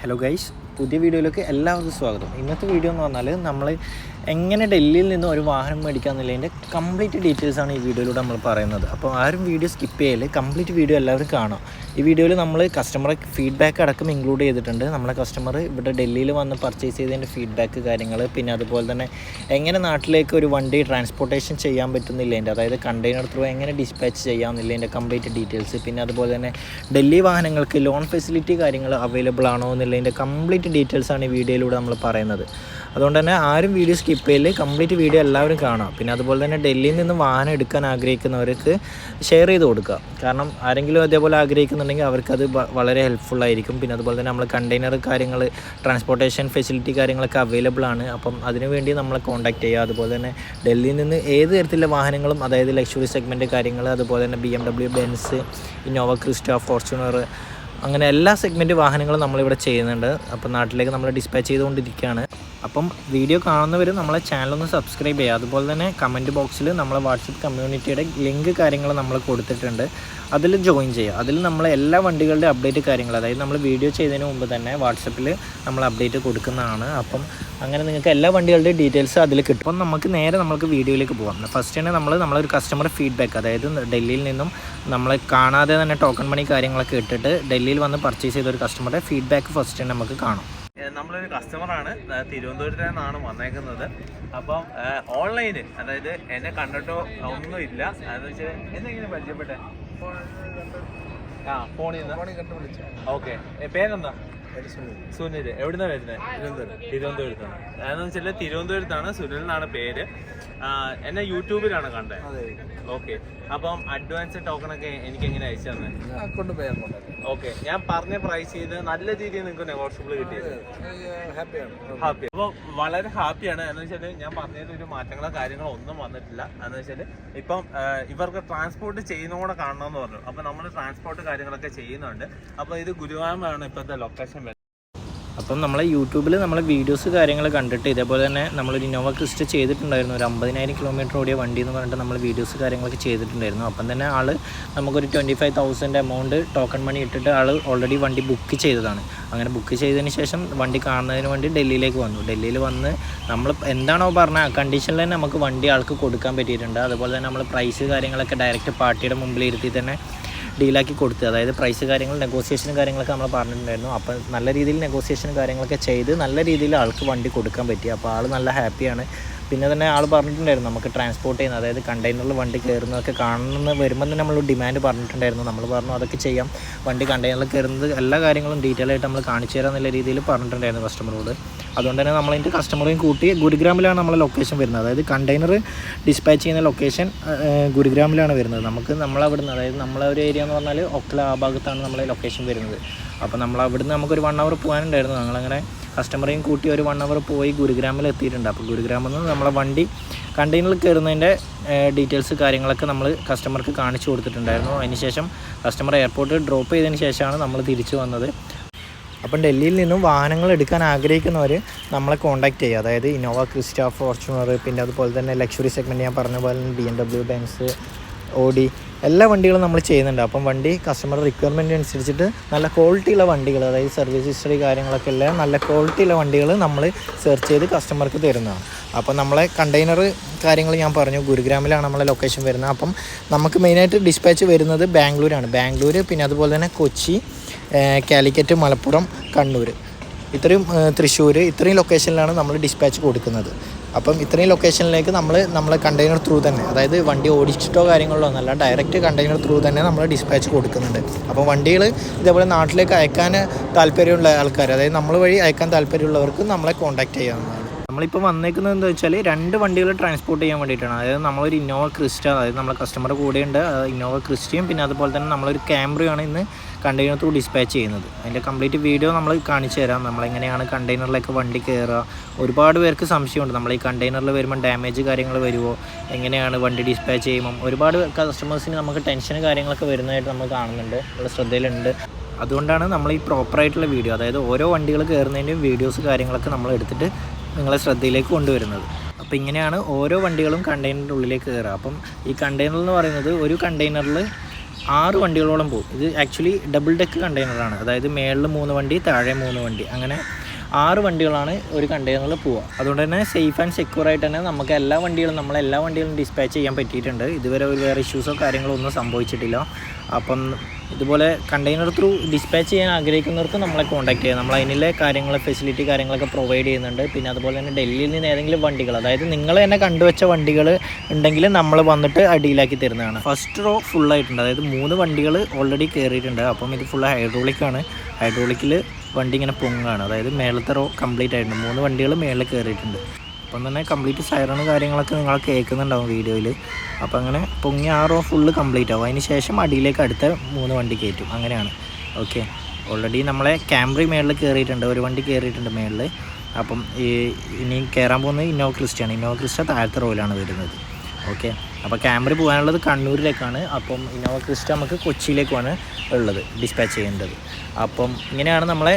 Hello guys പുതിയ വീഡിയോയിലേക്ക് എല്ലാവർക്കും സ്വാഗതം. ഇന്നത്തെ വീഡിയോ എന്ന് പറഞ്ഞാൽ നമ്മൾ എങ്ങനെ ഡൽഹിയിൽ നിന്ന് ഒരു വാഹനം മേടിക്കുക എന്നുള്ളതിന്റെ കംപ്ലീറ്റ് ഡീറ്റെയിൽസാണ് ഈ വീഡിയോയിലൂടെ നമ്മൾ പറയുന്നത്. അപ്പോൾ ആരും വീഡിയോ സ്കിപ്പ് ചെയ്യൽ കംപ്ലീറ്റ് വീഡിയോ എല്ലാവരും കാണാം ഈ വീഡിയോയിൽ നമ്മൾ കസ്റ്റമറെ ഫീഡ്ബാക്ക് അടക്കം ഇൻക്ലൂഡ് ചെയ്തിട്ടുണ്ട്. നമ്മളെ കസ്റ്റമർ ഇവിടെ ഡൽഹിയിൽ വന്ന് പർച്ചേസ് ചെയ്തതിന്റെ ഫീഡ്ബാക്ക് കാര്യങ്ങൾ പിന്നെ അതുപോലെ തന്നെ എങ്ങനെ നാട്ടിലേക്ക് ഒരു വണ്ടി ട്രാൻസ്പോർട്ടേഷൻ ചെയ്യാൻ പറ്റുന്നില്ലതിന്റെ അതായത് കണ്ടെയ്നർ ത്രൂ എങ്ങനെ ഡിസ്പാച്ച് ചെയ്യാം ചെയ്യാമെന്നുള്ളതിന്റെ കംപ്ലീറ്റ് ഡീറ്റെയിൽസ് പിന്നെ അതുപോലെ തന്നെ ഡൽഹി വാഹനങ്ങൾക്ക് ലോൺ ഫെസിലിറ്റി കാര്യങ്ങൾ അവൈലബിൾ ആണോ എന്നുള്ളതിന്റെ കംപ്ലീറ്റ് ഡീറ്റെയിൽസ് ആണ് ഈ വീഡിയോയിലൂടെ നമ്മൾ പറയുന്നത്. അതുകൊണ്ട് തന്നെ ആരും വീഡിയോ സ്കിപ്പ് ചെയ്യൽ കംപ്ലീറ്റ് വീഡിയോ എല്ലാവരും കാണാം പിന്നെ അതുപോലെ തന്നെ ഡൽഹിയിൽ നിന്ന് വാഹനം എടുക്കാൻ ആഗ്രഹിക്കുന്നവർക്ക് ഷെയർ ചെയ്ത് കൊടുക്കുക. കാരണം ആരെങ്കിലും അതേപോലെ ആഗ്രഹിക്കുന്നുണ്ടെങ്കിൽ അവർക്കത് വളരെ ഹെൽപ്ഫുൾ ആയിരിക്കും. പിന്നെ അതുപോലെ തന്നെ നമ്മൾ കണ്ടെയ്നർ കാര്യങ്ങൾ ട്രാൻസ്പോർട്ടേഷൻ ഫെസിലിറ്റി കാര്യങ്ങളൊക്കെ അവൈലബിൾ ആണ്. അപ്പം അതിനുവേണ്ടി നമ്മളെ കോൺടാക്ട് ചെയ്യുക. അതുപോലെ തന്നെ ഡൽഹിയിൽ നിന്ന് ഏത് തരത്തിലുള്ള വാഹനങ്ങളും അതായത് ലക്ഷറി സെഗ്മെന്റ് കാര്യങ്ങൾ അതുപോലെ തന്നെ B M W Benz Innova Crysta Fortuner അങ്ങനെ എല്ലാ സെഗ്മെന്റ് വാഹനങ്ങളും നമ്മളിവിടെ ചെയ്യുന്നുണ്ട്. അപ്പം നാട്ടിലേക്ക് നമ്മൾ ഡിസ്പാച്ച് ചെയ്തുകൊണ്ടിരിക്കുകയാണ്. അപ്പം വീഡിയോ കാണുന്നവർ നമ്മളെ ചാനലൊന്ന് സബ്സ്ക്രൈബ് ചെയ്യുക. അതുപോലെ തന്നെ കമന്റ് ബോക്സിൽ നമ്മളെ വാട്സപ്പ് കമ്മ്യൂണിറ്റിയുടെ ലിങ്ക് കാര്യങ്ങൾ നമ്മൾ കൊടുത്തിട്ടുണ്ട്. അതിൽ ജോയിൻ ചെയ്യുക. അതിൽ നമ്മൾ എല്ലാ വണ്ടികളുടെ അപ്ഡേറ്റ് കാര്യങ്ങൾ അതായത് നമ്മൾ വീഡിയോ ചെയ്തതിന് മുമ്പ് തന്നെ വാട്സപ്പിൽ നമ്മൾ അപ്ഡേറ്റ് കൊടുക്കുന്നതാണ്. അപ്പം അങ്ങനെ നിങ്ങൾക്ക് എല്ലാ വണ്ടികളുടെയും ഡീറ്റെയിൽസ് അതിൽ കിട്ടും. അപ്പം നമുക്ക് നേരെ നമുക്ക് വീഡിയോയിലേക്ക് പോകാം ഫസ്റ്റ് തന്നെ നമ്മൾ നമ്മളൊരു കസ്റ്റമർ ഫീഡ്ബാക്ക് അതായത് ഡൽഹിയിൽ നിന്നും നമ്മളെ കാണാതെ തന്നെ ടോക്കൺ മണി കാര്യങ്ങളൊക്കെ ഇട്ടിട്ട് ഡൽഹിയിൽ വന്ന് പർച്ചേസ് ചെയ്ത ഒരു കസ്റ്റമറുടെ ഫീഡ്ബാക്ക് ഫസ്റ്റ് തന്നെ നമുക്ക് കാണാം. നമ്മളൊരു കസ്റ്റമറാണ് തിരുവനന്തപുരത്ത് നിന്നാണ് വന്നേക്കുന്നത്. അപ്പം ഓൺലൈന് അതായത് എന്നെ കണ്ടിട്ടോ ഒന്നും ഇല്ല. അതെന്ന് വെച്ചാൽ എന്തെങ്കിലും പരിചയപ്പെട്ടെ? ആ ഫോണിൽ നിന്ന്. ഓക്കെ പേരെന്താ? സുനിൽ. എവിടുന്നാ വരുന്നത് തിരുവനന്തപുരത്താണ് അതെന്ന് വെച്ചാൽ തിരുവനന്തപുരത്താണ് സുനിൽ എന്നാണ് പേര്. എന്നെ യൂട്യൂബിലാണ് കണ്ടത് ഓക്കെ. അപ്പം അഡ്വാൻസ് ടോക്കൺ ഒക്കെ എനിക്ക് എങ്ങനെ അയച്ചു തന്നെ ഓക്കെ ഞാൻ പറഞ്ഞ പ്രൈസ് ചെയ്ത് നല്ല രീതിയിൽ നിങ്ങൾക്ക് നെഗോഷ്യബിൾ കിട്ടിയത്. ഹാപ്പി അപ്പോൾ വളരെ ഹാപ്പിയാണ് എന്ന് വെച്ചാൽ ഞാൻ പറഞ്ഞതിൽ ഒരു മാറ്റങ്ങളോ കാര്യങ്ങളോ ഒന്നും വന്നിട്ടില്ല. എന്ന് വെച്ചാൽ ഇപ്പം ഇവർക്ക് ട്രാൻസ്പോർട്ട് ചെയ്യുന്നതോടെ കാണണമെന്ന് പറഞ്ഞു. അപ്പോൾ നമ്മൾ ട്രാൻസ്പോർട്ട് കാര്യങ്ങളൊക്കെ ചെയ്യുന്നുണ്ട്. അപ്പോൾ ഇത് ഗുരുവായൂരാണ് ഇപ്പോഴത്തെ ലൊക്കേഷൻ അപ്പം നമ്മളെ യൂട്യൂബിൽ നമ്മൾ വീഡിയോസ് കാര്യങ്ങൾ കണ്ടിട്ട് ഇതേപോലെ തന്നെ നമ്മളൊരു ഇന്നോവ ക്രിസ്റ്റ് ചെയ്തിട്ടുണ്ടായിരുന്നു. ഒരു അമ്പതിനായിരം കിലോമീറ്റർ ഓടിയ വണ്ടി എന്ന് പറഞ്ഞിട്ട് നമ്മൾ വീഡിയോസ് കാര്യങ്ങളൊക്കെ ചെയ്തിട്ടുണ്ടായിരുന്നു. അപ്പം തന്നെ ആൾ നമുക്കൊരു twenty five thousand amount token money ഇട്ടിട്ട് ആൾ ഓൾറെഡി വണ്ടി ബുക്ക് ചെയ്തതാണ്. അങ്ങനെ ബുക്ക് ചെയ്തതിന് ശേഷം വണ്ടി കാണുന്നതിന് വേണ്ടി ഡൽഹിയിലേക്ക് വന്നു. ഡൽഹിയിൽ വന്ന് നമ്മൾ എന്താണോ പറഞ്ഞ കണ്ടീഷനിൽ തന്നെ നമുക്ക് വണ്ടി ആൾക്ക് കൊടുക്കാൻ പറ്റിയിട്ടുണ്ട്. അതുപോലെ തന്നെ നമ്മൾ പ്രൈസ് കാര്യങ്ങളൊക്കെ ഡയറക്റ്റ് പാർട്ടിയുടെ മുമ്പിൽ ഇരുത്തി തന്നെ ഡീലാക്കി കൊടുത്ത് അതായത് പ്രൈസ് കാര്യങ്ങൾ നെഗോസിയേഷനും കാര്യങ്ങളൊക്കെ നമ്മൾ പറഞ്ഞിട്ടുണ്ടായിരുന്നു. അപ്പോൾ നല്ല രീതിയിൽ നെഗോസിയേഷനും കാര്യങ്ങളൊക്കെ ചെയ്ത് നല്ല രീതിയിൽ ആൾക്ക് വണ്ടി കൊടുക്കാൻ പറ്റി. അപ്പോൾ ആൾ നല്ല ഹാപ്പിയാണ് പിന്നെ തന്നെ ആൾ പറഞ്ഞിട്ടുണ്ടായിരുന്നു നമുക്ക് ട്രാൻസ്പോർട്ട് ചെയ്യുന്ന അതായത് കണ്ടെയ്നറിൽ വണ്ടി കയറുന്നതൊക്കെ കാണുന്ന വരുമ്പോൾ തന്നെ നമ്മൾ ഡിമാൻഡ് പറഞ്ഞിട്ടുണ്ടായിരുന്നു. നമ്മൾ പറഞ്ഞു അതൊക്കെ ചെയ്യാം. വണ്ടി കണ്ടെയ്നറിൽ കയറുന്നത് എല്ലാ കാര്യങ്ങളും ഡീറ്റെയിൽ ആയിട്ട് നമ്മൾ കാണിച്ചു തരാം എന്നുള്ള രീതിയിൽ പറഞ്ഞിട്ടുണ്ടായിരുന്നു കസ്റ്റമറോട് അതുകൊണ്ട് തന്നെ നമ്മളതിന്റെ കസ്റ്റമറെയും കൂട്ടി ഗുരുഗ്രാമിലാണ് നമ്മളെ ലൊക്കേഷൻ വരുന്നത്. അതായത് കണ്ടെയ്നർ ഡിസ്പാച്ച് ചെയ്യുന്ന ലൊക്കേഷൻ ഗുരുഗ്രാമിലാണ് വരുന്നത്. നമുക്ക് നമ്മളവിടുന്ന് അതായത് നമ്മളെ ഒരു ഏരിയ എന്ന് പറഞ്ഞാൽ ഒക്കല ആ ഭാഗത്താണ് നമ്മളെ ലൊക്കേഷൻ വരുന്നത്. അപ്പോൾ നമ്മൾ അവിടുന്ന് നമുക്കൊരു വൺ അവർ പോകാനുണ്ടായിരുന്നു. ഞങ്ങളങ്ങനെ കസ്റ്റമറെയും കൂട്ടി ഒരു വൺ അവർ പോയി ഗുരുഗ്രാമിൽ എത്തിയിട്ടുണ്ട് അപ്പോൾ ഗുരുഗ്രാമിൽ നിന്ന് നമ്മളെ വണ്ടി കണ്ടെയ്നറിൽ കയറുന്നതിന്റെ ഡീറ്റെയിൽസ് കാര്യങ്ങളൊക്കെ നമ്മൾ കസ്റ്റമർക്ക് കാണിച്ചു കൊടുത്തിട്ടുണ്ടായിരുന്നു. അതിനുശേഷം കസ്റ്റമർ എയർപോർട്ടിൽ ഡ്രോപ്പ് ചെയ്തതിന് ശേഷമാണ് നമ്മൾ തിരിച്ചു വന്നത്. അപ്പം ഡൽഹിയിൽ നിന്നും വാഹനങ്ങൾ എടുക്കാൻ ആഗ്രഹിക്കുന്നവർ നമ്മളെ കോൺടാക്റ്റ് ചെയ്യുക. അതായത് ഇന്നോവ ക്രിസ്റ്റ ഫോർച്യൂണർ പിന്നെ അതുപോലെ തന്നെ ലക്ഷറി സെഗ്മെന്റ് ഞാൻ പറഞ്ഞ പോലെ B M W Benz Audi എല്ലാ വണ്ടികളും നമ്മൾ ചെയ്യുന്നുണ്ട്. അപ്പം വണ്ടി കസ്റ്റമർ റിക്വയർമെന്റ് അനുസരിച്ചിട്ട് നല്ല ക്വാളിറ്റിയുള്ള വണ്ടികൾ അതായത് സർവീസ് ഹിസ്റ്ററി കാര്യങ്ങളൊക്കെ എല്ലാം നല്ല ക്വാളിറ്റിയുള്ള വണ്ടികൾ നമ്മൾ സെർച്ച് ചെയ്ത് കസ്റ്റമർക്ക് തരുന്നതാണ്. അപ്പം നമ്മളെ കണ്ടെയ്നർ കാര്യങ്ങൾ ഞാൻ പറഞ്ഞു. ഗുരുഗ്രാമിലാണ് നമ്മളെ ലൊക്കേഷൻ വരുന്നത്. അപ്പം നമുക്ക് മെയിനായിട്ട് ഡിസ്പാച്ച് വരുന്നത് ബാംഗ്ലൂരാണ്. ബാംഗ്ലൂർ പിന്നെ അതുപോലെ തന്നെ കൊച്ചി കാലിക്കറ്റ് മലപ്പുറം കണ്ണൂർ ഇത്രയും തൃശ്ശൂർ ഇത്രയും ലൊക്കേഷനിലാണ് നമ്മൾ ഡിസ്പാച്ച് കൊടുക്കുന്നത്. അപ്പം ഇത്രയും ലൊക്കേഷനിലേക്ക് നമ്മൾ നമ്മളെ കണ്ടെയ്നർ ത്രൂ തന്നെ അതായത് വണ്ടി ഓടിച്ചിട്ടോ കാര്യങ്ങളോ ഒന്നല്ല ഡയറക്റ്റ് കണ്ടെയ്നർ ത്രൂ തന്നെ നമ്മൾ ഡിസ്പാച്ച് കൊടുക്കുന്നുണ്ട്. അപ്പോൾ വണ്ടികൾ ഇതേപോലെ നാട്ടിലേക്ക് അയക്കാൻ താല്പര്യമുള്ള ആൾക്കാർ അതായത് നമ്മൾ വഴി അയക്കാൻ താല്പര്യമുള്ളവർക്ക് നമ്മളെ കോൺടാക്ട് ചെയ്യാവുന്നതാണ്. നമ്മളിപ്പോൾ വന്നേക്കുന്നത് എന്താ വെച്ചാൽ രണ്ട് വണ്ടികൾ ട്രാൻസ്പോർട്ട് ചെയ്യാൻ വേണ്ടിയിട്ടാണ്. അതായത് നമ്മളൊരു ഇന്നോവ ക്രിസ്റ്റ അതായത് നമ്മളെ കസ്റ്റമറുടെ കൂടെയുണ്ട് ഇന്നോവ ക്രിസ്റ്റയും പിന്നെ അതുപോലെ തന്നെ നമ്മളൊരു ക്യാമറയാണ് ഇന്ന് കണ്ടെയ്നർ ത്രൂ ഡിസ്പാച്ച് ചെയ്യുന്നത്. അതിന്റെ കംപ്ലീറ്റ് വീഡിയോ നമ്മൾ കാണിച്ചു തരാം. നമ്മളെങ്ങനെയാണ് കണ്ടെയ്നറിലേക്ക് വണ്ടി കയറുക. ഒരുപാട് പേർക്ക് സംശയമുണ്ട്. നമ്മൾ ഈ കണ്ടെയ്നറിൽ വരുമ്പോൾ ഡാമേജ് കാര്യങ്ങൾ വരുമോ എങ്ങനെയാണ് വണ്ടി ഡിസ്പാച്ച് ചെയ്യുമ്പം? ഒരുപാട് കസ്റ്റമേഴ്സിന് നമുക്ക് ടെൻഷൻ കാര്യങ്ങളൊക്കെ വരുന്നതായിട്ട് നമ്മൾ കാണുന്നുണ്ട്. നമ്മുടെ ശ്രദ്ധയിലുണ്ട്. അതുകൊണ്ടാണ് നമ്മൾ ഈ പ്രോപ്പറായിട്ടുള്ള വീഡിയോ അതായത് ഓരോ വണ്ടികൾ കയറുന്നതിന്റെയും വീഡിയോസ് കാര്യങ്ങളൊക്കെ നമ്മൾ എടുത്തിട്ട് നിങ്ങളെ ശ്രദ്ധയിലേക്ക് കൊണ്ടുവരുന്നത്. അപ്പോൾ ഇങ്ങനെയാണ് ഓരോ വണ്ടികളും കണ്ടെയ്നറിന്റെ ഉള്ളിലേക്ക് കയറുക. അപ്പം ഈ കണ്ടെയ്നർ എന്ന് പറയുന്നത് ഒരു കണ്ടെയ്നറിൽ ആറ് വണ്ടികളോളം പോകും. ഇത് ആക്ച്വലി ഡബിൾ ഡെക്ക് കണ്ടെയ്നറാണ് അതായത് മേളിൽ മൂന്ന് വണ്ടി താഴെ മൂന്ന് വണ്ടി. അങ്ങനെ ആറ് വണ്ടികളാണ് ഒരു കണ്ടെയ്നറിൽ പോവുക. അതുകൊണ്ട് തന്നെ സേഫ് ആൻഡ് സെക്യൂർ ആയിട്ട് തന്നെ നമുക്ക് എല്ലാ വണ്ടികളും നമ്മളെല്ലാ വണ്ടികളും ഡിസ്പാച്ച് ചെയ്യാൻ പറ്റിയിട്ടുണ്ട്. ഇതുവരെ ഒരു വേറെ ഇഷ്യൂസോ കാര്യങ്ങളോ ഒന്നും സംഭവിച്ചിട്ടില്ല. അപ്പം ഇതുപോലെ കണ്ടെയ്നർ ത്രൂ ഡിസ്പാച്ച് ചെയ്യാൻ ആഗ്രഹിക്കുന്നവർക്ക് നമ്മളെ കോൺടാക്ട് ചെയ്യാം. നമ്മൾ അതിനുള്ള കാര്യങ്ങൾ ഫെസിലിറ്റി കാര്യങ്ങളൊക്കെ പ്രൊവൈഡ് ചെയ്യുന്നുണ്ട്. പിന്നെ അതുപോലെ തന്നെ ഡൽഹിയിൽ നിന്ന് ഏതെങ്കിലും വണ്ടികൾ അതായത് നിങ്ങൾ തന്നെ കണ്ടുവച്ച വണ്ടികൾ ഉണ്ടെങ്കിൽ നമ്മൾ വന്നിട്ട് അടിയിലാക്കി തരുന്നതാണ്. ഫസ്റ്റ് റോ ഫുള്ളായിട്ടുണ്ട് അതായത് മൂന്ന് വണ്ടികൾ ഓൾറെഡി കയറിയിട്ടുണ്ട് അപ്പം ഇത് ഫുൾ ഹൈഡ്രോളിക്കാണ് ഹൈഡ്രോളിക്കിൽ വണ്ടി ഇങ്ങനെ പൊങ്ങാണ്. അതായത് മേളത്തെ റോ കംപ്ലീറ്റ് ആയിട്ടുണ്ട്. മൂന്ന് വണ്ടികൾ മേളിൽ കയറിയിട്ടുണ്ട് അപ്പം തന്നെ കംപ്ലീറ്റ് സൈറണ് കാര്യങ്ങളൊക്കെ നിങ്ങൾ കേൾക്കുന്നുണ്ടാവും വീഡിയോയിൽ. അപ്പോൾ അങ്ങനെ പൊങ്ങി ആ റോ ഫുള്ള് കംപ്ലീറ്റ് ആവും. അതിന് ശേഷം അടിയിലേക്ക് അടുത്ത മൂന്ന് വണ്ടി കയറ്റും. അങ്ങനെയാണ്. ഓക്കെ ഓൾറെഡി നമ്മളെ ക്യാമറി മേളിൽ കയറിയിട്ടുണ്ട് ഒരു വണ്ടി കയറിയിട്ടുണ്ട് മേളിൽ. അപ്പം ഈ ഇനി കയറാൻ പോകുന്നത് ഇന്നോ ക്രിസ്റ്റയാണ് ഇന്നോ ക്രിസ്റ്റ താഴത്തെ റോയിലാണ് വരുന്നത്. ഓക്കെ അപ്പോൾ ക്യാമറ പോകാനുള്ളത് കണ്ണൂരിലേക്കാണ്. അപ്പം ഇന്നോവ ക്രിസ്റ്റ നമുക്ക് കൊച്ചിയിലേക്കുമാണ് ഉള്ളത് ഡിസ്പാച്ച് ചെയ്യേണ്ടത്. അപ്പം ഇങ്ങനെയാണ് നമ്മളെ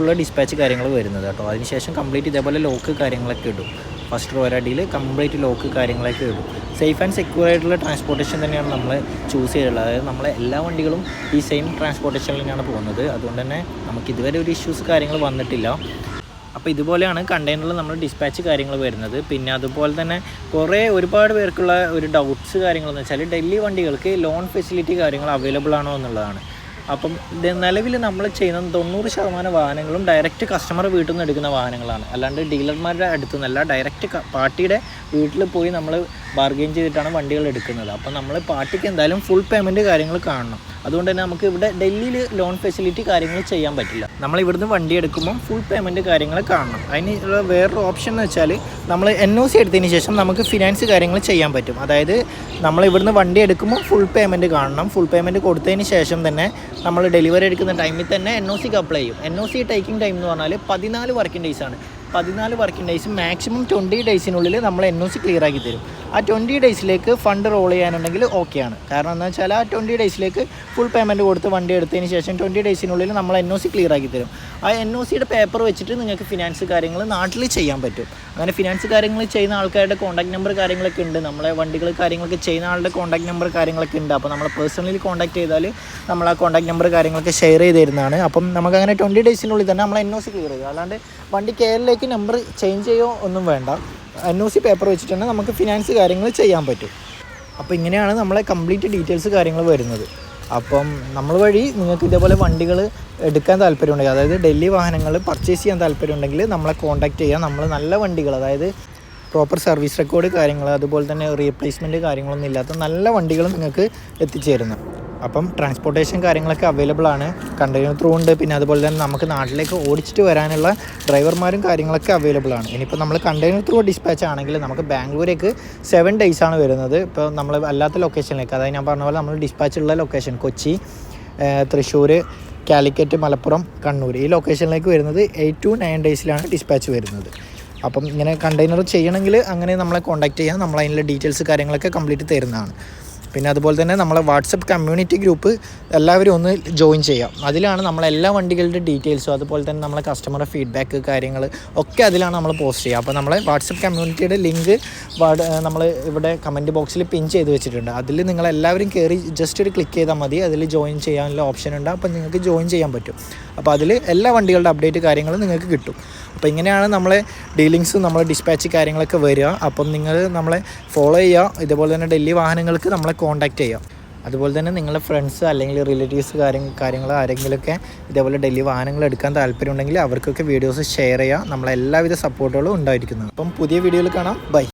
ഉള്ള ഡിസ്പാച്ച് കാര്യങ്ങൾ വരുന്നത് കേട്ടോ. അതിനുശേഷം കംപ്ലീറ്റ് ഇതേപോലെ ലോക്ക് കാര്യങ്ങളൊക്കെ ഇടും. ഫസ്റ്റ് റോയറടിയിൽ കംപ്ലീറ്റ് ലോക്ക് കാര്യങ്ങളൊക്കെ ഇടും. സേഫ് ആൻഡ് സെക്യൂർ ആയിട്ടുള്ള ട്രാൻസ്പോർട്ടേഷൻ തന്നെയാണ് നമ്മൾ ചൂസ് ചെയ്തിട്ടുള്ളത്. അതായത് നമ്മളെ എല്ലാ വണ്ടികളും ഈ സെയിം ട്രാൻസ്പോർട്ടേഷനിൽ തന്നെയാണ് പോകുന്നത്. അതുകൊണ്ട് തന്നെ നമുക്ക് ഇതുവരെ ഒരു ഇഷ്യൂസ് കാര്യങ്ങൾ വന്നിട്ടില്ല. അപ്പോൾ ഇതുപോലെയാണ് കണ്ടെയ്നറിൽ നമ്മൾ ഡിസ്പാച്ച് കാര്യങ്ങൾ വരുന്നത്. പിന്നെ അതുപോലെ തന്നെ കുറേ ഒരുപാട് പേർക്കുള്ള ഒരു ഡൗട്ട്സ് കാര്യങ്ങളെന്ന് വെച്ചാൽ ഡൽഹി വണ്ടികൾക്ക് ലോൺ ഫെസിലിറ്റി കാര്യങ്ങൾ അവൈലബിൾ ആണോ എന്നുള്ളതാണ്. അപ്പം നിലവിൽ നമ്മൾ ചെയ്യുന്ന തൊണ്ണൂറ് ശതമാനം വാഹനങ്ങളും ഡയറക്റ്റ് കസ്റ്റമർ വീട്ടിൽ നിന്ന് എടുക്കുന്ന വാഹനങ്ങളാണ്. അല്ലാണ്ട് ഡീലർമാരുടെ അടുത്തു നിന്നല്ല ഡയറക്റ്റ് പാർട്ടിയുടെ വീട്ടിൽ പോയി നമ്മൾ ബാർഗെയിൻ ചെയ്തിട്ടാണ് വണ്ടികൾ എടുക്കുന്നത്. അപ്പം നമ്മൾ പാർട്ടിക്ക് എന്തായാലും ഫുൾ പേയ്മെന്റ് കാര്യങ്ങൾ കാണണം. അതുകൊണ്ട് തന്നെ നമുക്ക് ഇവിടെ ഡൽഹിയിൽ ലോൺ ഫെസിലിറ്റി കാര്യങ്ങൾ ചെയ്യാൻ പറ്റില്ല. നമ്മൾ ഇവിടുന്ന് വണ്ടി എടുക്കുമ്പോൾ ഫുൾ പേയ്മെന്റ് കാര്യങ്ങൾ കാണണം. അതിന് ഉള്ള വേറൊരു ഓപ്ഷൻ എന്ന് വെച്ചാൽ നമ്മൾ എൻ ഒ സി എടുത്തതിന് ശേഷം നമുക്ക് ഫിനാൻസ് കാര്യങ്ങൾ ചെയ്യാൻ പറ്റും. അതായത് നമ്മൾ ഇവിടുന്ന് വണ്ടി എടുക്കുമ്പോൾ ഫുൾ പേയ്മെന്റ് കാണണം. ഫുൾ പേയ്മെന്റ് കൊടുത്തതിന് ശേഷം തന്നെ നമ്മൾ ഡെലിവറി എടുക്കുന്ന ടൈമിൽ തന്നെ എൻ ഒ സിക്ക് അപ്ലൈ ചെയ്യും. N O C taking time എന്ന് പറഞ്ഞാൽ പതിനാല് വർക്കിംഗ് ഡേയ്സാണ് പതിനാല് വർക്കിംഗ് ഡേയ്സ് മാക്സിമം ട്വന്റി ഡേയ്സിനുള്ളിൽ നമ്മൾ എൻ ഒ സി ക്ലിയർ ആക്കി തരും. ആ ട്വന്റി ഡേയ്സിലേക്ക് ഫണ്ട് റോൾ ചെയ്യാനുണ്ടെങ്കിൽ ഓക്കെയാണ് കാരണം എന്താ വെച്ചാൽ ആ ട്വന്റി ഡേയ്സിലേക്ക് ഫുൾ പേയ്മെന്റ് കൊടുത്ത് വണ്ടി എടുത്തതിന് ശേഷം ട്വന്റി ഡേയ്സിനുള്ളിൽ നമ്മൾ എൻ ഒ സി ക്ലിയർ ആക്കി തരും. ആ എൻ ഒ സിയുടെ പേപ്പർ വെച്ചിട്ട് നിങ്ങൾക്ക് ഫിനാൻസ് കാര്യങ്ങൾ നാട്ടിൽ ചെയ്യാൻ പറ്റും. അങ്ങനെ ഫിനാൻസ് കാര്യങ്ങൾ ചെയ്യുന്ന ആൾക്കാരുടെ കോൺടാക്ട് നമ്പർ കാര്യങ്ങളൊക്കെ ഉണ്ട്. നമ്മളെ വണ്ടികൾ കാര്യങ്ങളൊക്കെ ചെയ്യുന്ന ആളുടെ കോൺടാക്ട് നമ്പർ കാര്യങ്ങളൊക്കെ ഉണ്ട്. അപ്പോൾ നമ്മൾ പേഴ്സണലി കോൺടാക്ട് ചെയ്താൽ നമ്മൾ ആ കോൺടാക്ട് നമ്പർ കാര്യങ്ങളൊക്കെ ഷെയർ ചെയ്ത് തരുന്നതാണ്. അപ്പം നമുക്ക് അങ്ങനെ ട്വന്റി ഡേയ്സിനുള്ളിൽ തന്നെ നമ്മൾ എൻ ഒ സി ക്ലിയർ ചെയ്തു. അല്ലാണ്ട് വണ്ടി കെയറിലേക്ക് നമ്പർ ചേഞ്ച് ചെയ്യോ ഒന്നും വേണ്ട. എൻ ഒ സി പേപ്പർ വെച്ചിട്ട് തന്നെ നമുക്ക് ഫിനാൻസ് കാര്യങ്ങൾ ചെയ്യാൻ പറ്റും. അപ്പോൾ ഇങ്ങനെയാണ് നമ്മളെ കംപ്ലീറ്റ് ഡീറ്റെയിൽസ് കാര്യങ്ങൾ വരുന്നത്. അപ്പം നമ്മൾ വഴി നിങ്ങൾക്ക് ഇതേപോലെ വണ്ടികൾ എടുക്കാൻ താല്പര്യമുണ്ടെങ്കിൽ അതായത് ഡൽഹി വാഹനങ്ങൾ പർച്ചേസ് ചെയ്യാൻ താല്പര്യമുണ്ടെങ്കിൽ നമ്മളെ കോൺടാക്റ്റ് ചെയ്യാം. നമ്മൾ നല്ല വണ്ടികൾ അതായത് പ്രോപ്പർ സർവീസ് റെക്കോർഡ് കാര്യങ്ങൾ അതുപോലെ തന്നെ റീപ്ലേസ്മെന്റ് കാര്യങ്ങളൊന്നും ഇല്ലാത്ത നല്ല വണ്ടികൾ നിങ്ങൾക്ക് എത്തിച്ചേരുന്നു. അപ്പം ട്രാൻസ്പോർട്ടേഷൻ കാര്യങ്ങളൊക്കെ അവൈലബിൾ ആണ്. കണ്ടെയ്നർ ത്രൂ ഉണ്ട്. പിന്നെ അതുപോലെ തന്നെ നമുക്ക് നാട്ടിലേക്ക് ഓടിച്ചിട്ട് വരാനുള്ള ഡ്രൈവർമാരും കാര്യങ്ങളൊക്കെ അവൈലബിൾ ആണ്. ഇനിയിപ്പോൾ നമ്മൾ കണ്ടെയ്നർ ത്രൂ ഡിസ്പാച്ച് ആണെങ്കിൽ നമുക്ക് ബാംഗ്ലൂരേക്ക് സെവൻ ഡേയ്സ് ആണ് വരുന്നത്. ഇപ്പോൾ നമ്മൾ അല്ലാത്ത ലൊക്കേഷനിലേക്ക് അതായത് ഞാൻ പറഞ്ഞ പോലെ നമ്മൾ ഡിസ്പാച്ച് ഉള്ള ലൊക്കേഷൻ കൊച്ചി തൃശ്ശൂർ കാലിക്കറ്റ് മലപ്പുറം കണ്ണൂർ ഈ ലൊക്കേഷനിലേക്ക് വരുന്നത് എയ്റ്റ് ടു നയൻ ഡേയ്സിലാണ് ഡിസ്പാച്ച് വരുന്നത്. അപ്പം ഇങ്ങനെ കണ്ടെയ്നർ ചെയ്യണമെങ്കിൽ അങ്ങനെ നമ്മളെ കോൺടാക്ട് ചെയ്യാം നമ്മൾ അതിനുള്ള ഡീറ്റെയിൽസ് കാര്യങ്ങളൊക്കെ കംപ്ലീറ്റ് തരുന്നതാണ്. പിന്നെ അതുപോലെ തന്നെ നമ്മളെ വാട്സപ്പ് കമ്മ്യൂണിറ്റി ഗ്രൂപ്പ് എല്ലാവരും ഒന്ന് ജോയിൻ ചെയ്യാം. അതിലാണ് നമ്മളെല്ലാ വണ്ടികളുടെ ഡീറ്റെയിൽസും അതുപോലെ തന്നെ നമ്മളെ കസ്റ്റമറുടെ ഫീഡ്ബാക്ക് കാര്യങ്ങൾ ഒക്കെ അതിലാണ് നമ്മൾ പോസ്റ്റ് ചെയ്യുക. അപ്പോൾ നമ്മളെ വാട്സപ്പ് കമ്മ്യൂണിറ്റിയുടെ ലിങ്ക് നമ്മൾ ഇവിടെ കമന്റ് ബോക്സിൽ പിൻ ചെയ്ത് വെച്ചിട്ടുണ്ട്. അതിൽ നിങ്ങളെല്ലാവരും കയറി ജസ്റ്റ് ഒരു ക്ലിക്ക് ചെയ്താൽ മതി. അതിൽ ജോയിൻ ചെയ്യാനുള്ള ഓപ്ഷൻ ഉണ്ട്. അപ്പോൾ നിങ്ങൾക്ക് ജോയിൻ ചെയ്യാൻ പറ്റും. അപ്പോൾ അതിൽ എല്ലാ വണ്ടികളുടെ അപ്ഡേറ്റ് കാര്യങ്ങളും നിങ്ങൾക്ക് കിട്ടും. അപ്പോൾ ഇങ്ങനെയാണ് നമ്മളെ ഡീലിങ്സ് നമ്മളെ ഡിസ്പാച്ച് കാര്യങ്ങളൊക്കെ വരിക. അപ്പം നിങ്ങൾ നമ്മളെ ഫോളോ ചെയ്യുക. ഇതുപോലെ തന്നെ ഡൽഹി വാഹനങ്ങൾക്ക് നമ്മളെ കോൺടാക്റ്റ് ചെയ്യുക. അതുപോലെ തന്നെ നിങ്ങളുടെ ഫ്രണ്ട്സ് അല്ലെങ്കിൽ റിലേറ്റീവ്സ് കാര്യം കാര്യങ്ങൾ ആരെങ്കിലുമൊക്കെ ഇതേപോലെ ഡൽഹി വാഹനങ്ങൾ എടുക്കാൻ താല്പര്യമുണ്ടെങ്കിൽ അവർക്കൊക്കെ വീഡിയോസ് ഷെയർ ചെയ്യുക. നമ്മളെല്ലാവിധ സപ്പോർട്ടുകളും ഉണ്ടായിരിക്കുന്നത് അപ്പം പുതിയ വീഡിയോയിൽ കാണാം. ബൈ